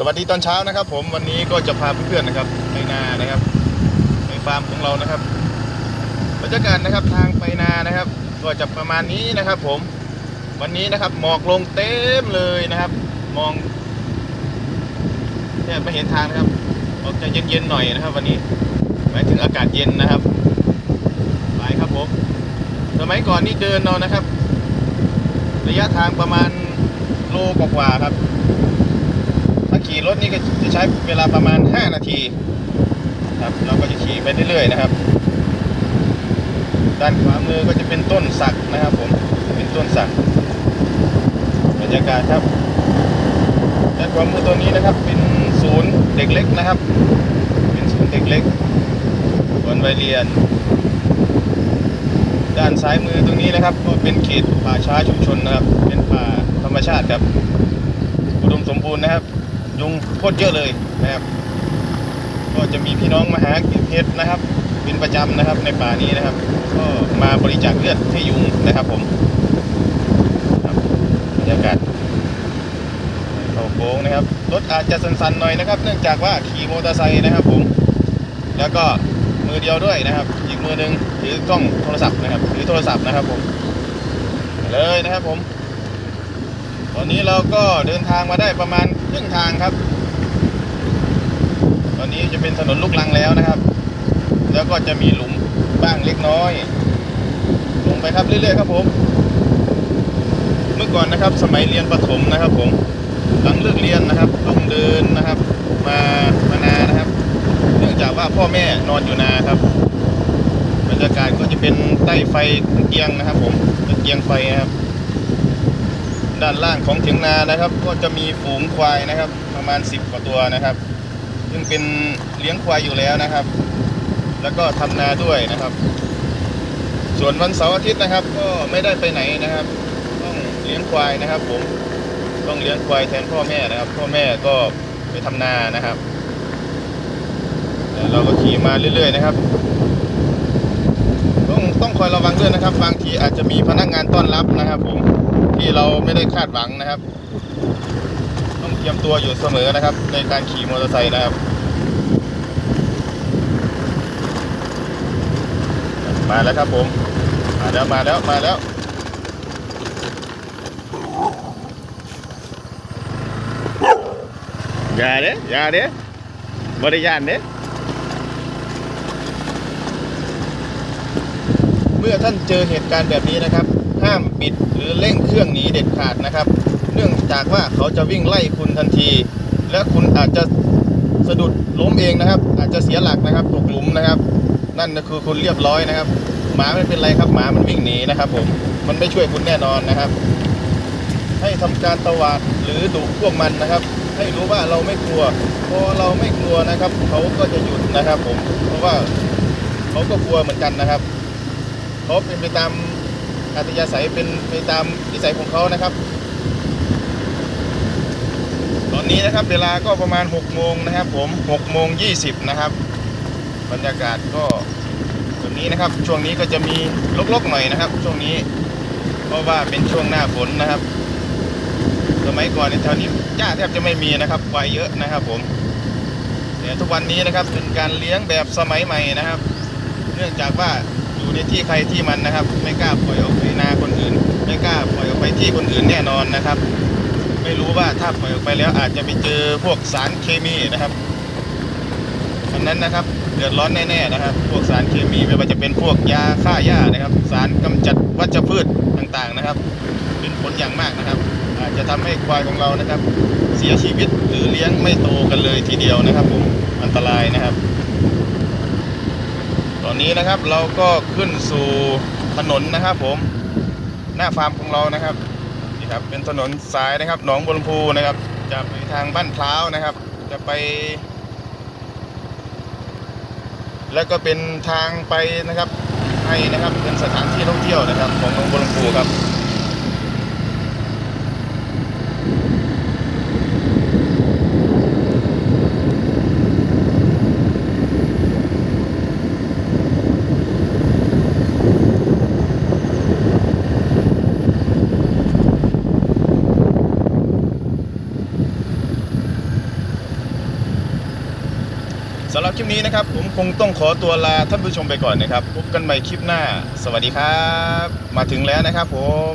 สวัสดีตอนเช้านะครับ ผมวันนี้ก็จะพาเพื่อนๆนะครับไปนานะครับในฟาร์มของเรานะครับบรรยากาศนะครับทางไปนานะครับ ก็จะประมาณนี้นะครับ ผมวันนี้นะครับหมอกลงเต็มเลยนะครับ มองแทบไม่เห็นทางนะครับออกจะเย็นๆหน่อยนะครับ วันนี้หมายถึงอากาศเย็นนะครับไปครับผมสมัยก่อนนี่เดินนาะนะครับ ระยะทางประมาณโลกว่าๆครับ ขี่รถนี่ก็จะใช้เวลาประมาณ 5 นาทีครับเราก็จะขี่ไปเรื่อยๆนะครับ ด้านขวามือก็จะเป็นต้นสักนะครับผมเป็นต้นสักบรรยากาศครับด้านขวามือตัวนี้นะครับ เป็นศูนย์เด็กเล็กนะครับ เป็นศูนย์เด็กเล็กส่วนวัยเรียน ด้านซ้ายมือตรงนี้นะครับก็เป็นเขตป่าช้าชุมชนนะครับ เป็นป่าธรรมชาติครับ อุดมสมบูรณ์นะครับ ยุงโคตรเยอะเลยนะครับ ก็จะมีพี่น้องมาหาเก็บเห็ดนะครับเป็นประจำนะครับในป่านี้นะครับ ก็มาบริจาคเลือดให้ยุงนะครับ ผมบรรยากาศเข้าโค้งนะครับรถอาจจะสั่นๆหน่อยนะครับ เนื่องจากว่าขี่มอเตอร์ไซค์นะครับ ผม แล้วก็มือเดียวด้วยนะครับ อีกมือหนึ่งถือกล้องโทรศัพท์นะครับถือโทรศัพท์นะครับผมเลยนะครับผม อนนี้เราก็เดินทางมาได้ประมาณครึ่งทางครับ ตอนนี้จะเป็นถนนลูกลังแล้วนะครับ แล้วก็จะมีหลุมบ้างเล็กน้อย ลงไปครับเรื่อยๆครับผม เมื่อก่อนนะครับสมัยเรียนประถมนะครับ ผม หลังเลิกเรียนนะครับต้องเดินนะครับ มามานานะครับ เนื่องจากว่าพ่อแม่นอนอยู่นาครับบรรยากาศก็จะเป็นใต้ไฟตะเกียงนะครับ ผมตะเกียงไฟนะครับ ด้านล่างของเถียงนานะครับ ก็จะมีฝูงควายนะครับ ประมาณ 10 กว่าตัวนะครับ ซึ่งเป็นเลี้ยงควายอยู่แล้วนะครับ แล้วก็ทำนาด้วยนะครับ ส่วนวันเสาร์อาทิตย์นะครับ ก็ไม่ได้ไปไหนนะครับ ต้องเลี้ยงควายนะครับ ผมต้องเลี้ยงควายแทนพ่อแม่นะครับ พ่อแม่ก็ไปทำนานะครับเราก็ขี่มาเรื่อย ๆ นะครับ ต้องต้องคอยระวังด้วยนะครับ บางทีอาจจะมีพนักงานต้อนรับนะครับผม ที่เราไม่ได้คาดหวังนะครับ ต้องเตรียมตัวอยู่เสมอนะครับ ในการขี่มอเตอร์ไซค์นะครับ มาแล้วครับผม มาแล้วมาแล้วมาแล้วอย่าเด้อย่าเด้บริยานเด้เมื่อท่านเจอเหตุการณ์แบบนี้นะครับ ห้ามปิดหรือเร่งเครื่องหนีเด็ดขาดนะครับ เนื่องจากว่าเขาจะวิ่งไล่คุณทันที และคุณอาจจะสะดุดล้มเองนะครับ อาจจะเสียหลักนะครับตกหลุมนะครับ นั่นก็คือคุณเรียบร้อยนะครับ หมาไม่เป็นไรครับหมามันวิ่งหนีนะครับผมมันไม่ช่วยคุณแน่นอนนะครับ ให้ทำการตวาดหรือดุพวกมันนะครับ ให้รู้ว่าเราไม่กลัวพอเราไม่กลัวนะครับ เขาก็จะหยุดนะครับ ผมเพราะว่าเขาก็กลัวเหมือนกันนะครับเขาเป็นไปตาม อัธยาศัยเป็นไปตามนิสัยของเขานะครับ ตอนนี้นะครับเวลาก็ประมาณ6โมงนะครับ ผม6โมง20นะครับ บรรยากาศก็แบบนี้นะครับ ช่วงนี้ก็จะมีลกๆหน่อยนะครับ ช่วงนี้ เพราะว่าเป็นช่วงหน้าฝนนะครับ สมัยก่อนในแถวนี้หญ้าแทบจะไม่มีนะครับควเยอะนะครับ ผมแต่ทุกวันนี้นะครับเป็นการเลี้ยงแบบสมัยใหม่นะครับ เนื่องจากว่า อยู่ในที่ใครที่มันนะครับ ไม่กล้าปล่อยออกไปนาคนอื่น ไม่กล้าปล่อยออกไปที่คนอื่นแน่นอนนะครับ ไม่รู้ว่าถ้าปล่อยออกไปแล้วอาจจะไปเจอพวกสารเคมีนะครับอันนั้นนะครับเดือดร้อนแน่ๆนะครับ พวกสารเคมีไม่ว่าจะเป็นพวกยาฆ่าหญ้านะครับ สารกำจัดวัชพืชต่างๆนะครับ เป็นผลอย่างมากนะครับ อาจจะทำให้ควายของเรานะครับ เสียชีวิตหรือเลี้ยงไม่โตกันเลยทีเดียวนะครับผมอันตรายนะครับ อนนี้นะครับเราก็ขึ้นสู่ถนนนะครับ ผมหน้าฟาร์มของเรานะครับนี่ครับเป็นถนนสายนะครับหนองบัวลำพูนะครับ จะไปทางบ้านพร้าวนะครับ จะไป แล้วก็เป็นทางไปนะครับให้นะครับเป็นสถานที่ท่องเที่ยวนะครับ ของหนองบัวลำพูครับำหรับ คลิปนี้นะครับ ผมคงต้องขอตัวลาท่านผู้ชมไปก่อนนะครับ พบกันใหม่คลิปหน้า สวัสดีครับ มาถึงแล้วนะครับผม